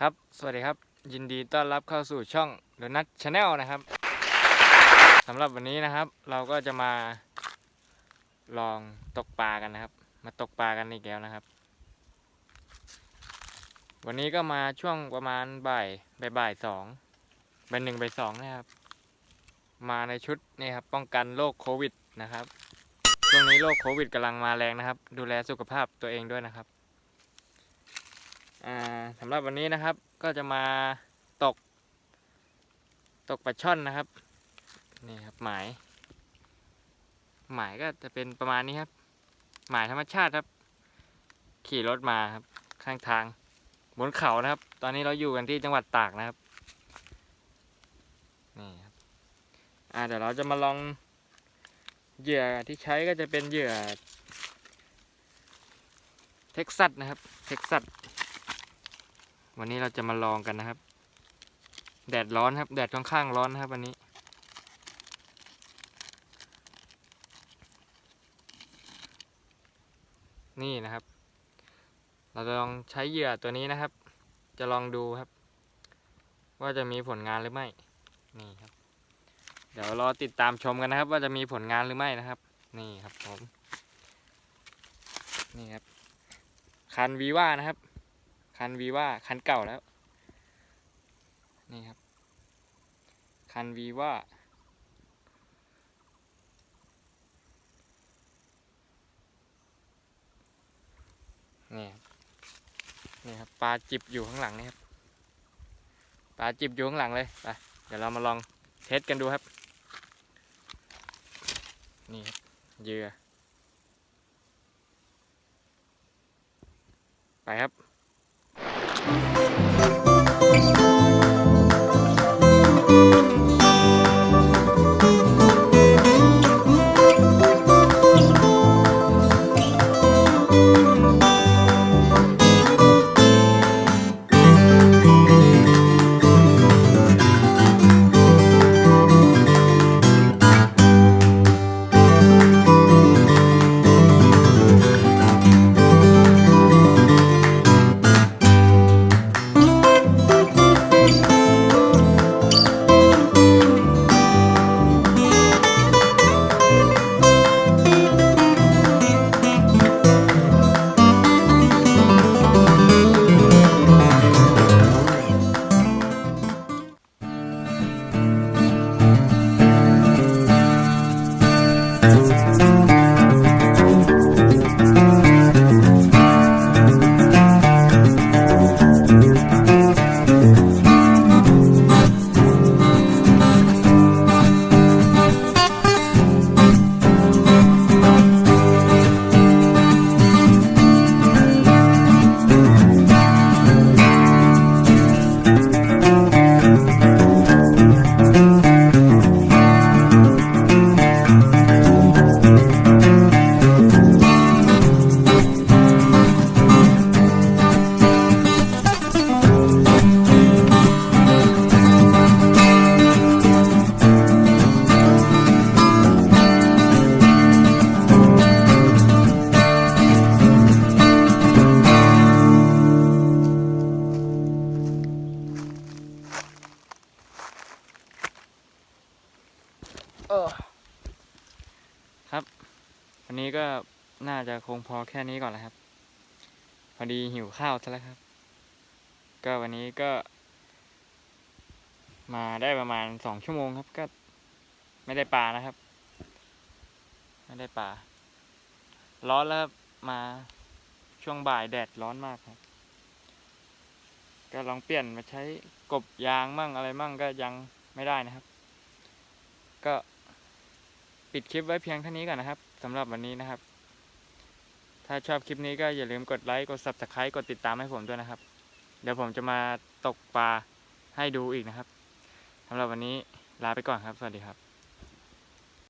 ครับ สวัสดีครับ ยินดีต้อนรับเข้าสู่ช่อง The Nut Channel นะครับสำหรับวันนี้นะครับ เราก็จะมาลองตกปลากันนะครับ มาตกปลากันอีกแล้วนะครับ วันนี้ก็มาช่วงประมาณบ่ายบ่ายบ่ายสองบ่ายหนึ่งบ่ายสองนะครับ มาในชุดนี่ครับป้องกันโรคโควิดนะครับช่วงนี้โรคโควิดกำลังมาแรงนะครับ ดูแลสุขภาพตัวเองด้วยนะครับ สำหรับวันนี้นะครับก็จะมาตก ตกปลาช่อนนะครับนี่ครับหมายหมายก็จะเป็นประมาณนี้ครับ หมายธรรมชาติครับ ขี่รถมาครับข้างทางบนเขานะครับ ตอนนี้เราอยู่กันที่จังหวัดตากนะครับนี่ครับอ่าเดี๋ยวเราจะมาลองเหยื่อที่ใช้ก็จะเป็นเหยื่อเท็กซัสนะครับ เท็กซัส วันนี้เราจะมาลองกันนะครับ แดดร้อนครับ แดดค่อนข้างร้อนนะครับ วันนี้นี่นะครับ เราจะลองใช้เหยื่อตัวนี้นะครับ จะลองดูครับ ว่าจะมีผลงานหรือไม่ นี่ครับ เดี๋ยวรอติดตามชมกันนะครับ ว่าจะมีผลงานหรือไม่นะครับ นี่ครับผม นี่ครับ คันวีว่านะครับ คันวีว่าคันเก่าแล้ว นี่ครับ คันวีว่านี่ครับนี่ครับปลาจิบอยู่ข้างหลังนี่ครับปลาจิบอยู่ข้างหลังเลยไปเดี๋ยวเรามาลองเทสกันดูครับ นี่ครับเหยื่อไปครับ วันนี้ก็น่าจะคงพอแค่นี้ก่อนแล้วครับ พอดีหิวข้าวซะแล้วครับ ก็วันนี้ก็ มาได้ประมาณสองชั่วโมงครับ ก็ไม่ได้ปลานะครับ ไม่ได้ปลา ร้อนแล้วมาช่วงบ่ายแดดร้อนมากครับ ก็ลองเปลี่ยนมาใช้กบยางมั่งอะไรมั่งก็ยังไม่ได้นะครับ ก็ปิดคลิปไว้เพียงเท่านี้ก่อนนะครับ สำหรับวันนี้นะครับ ถ้าชอบคลิปนี้ก็อย่าลืมกดไลค์ กด subscribe กดติดตามให้ผมด้วยนะครับ เดี๋ยวผมจะมาตกปลาให้ดูอีกนะครับสำหรับวันนี้ลาไปก่อนครับ สวัสดีครับ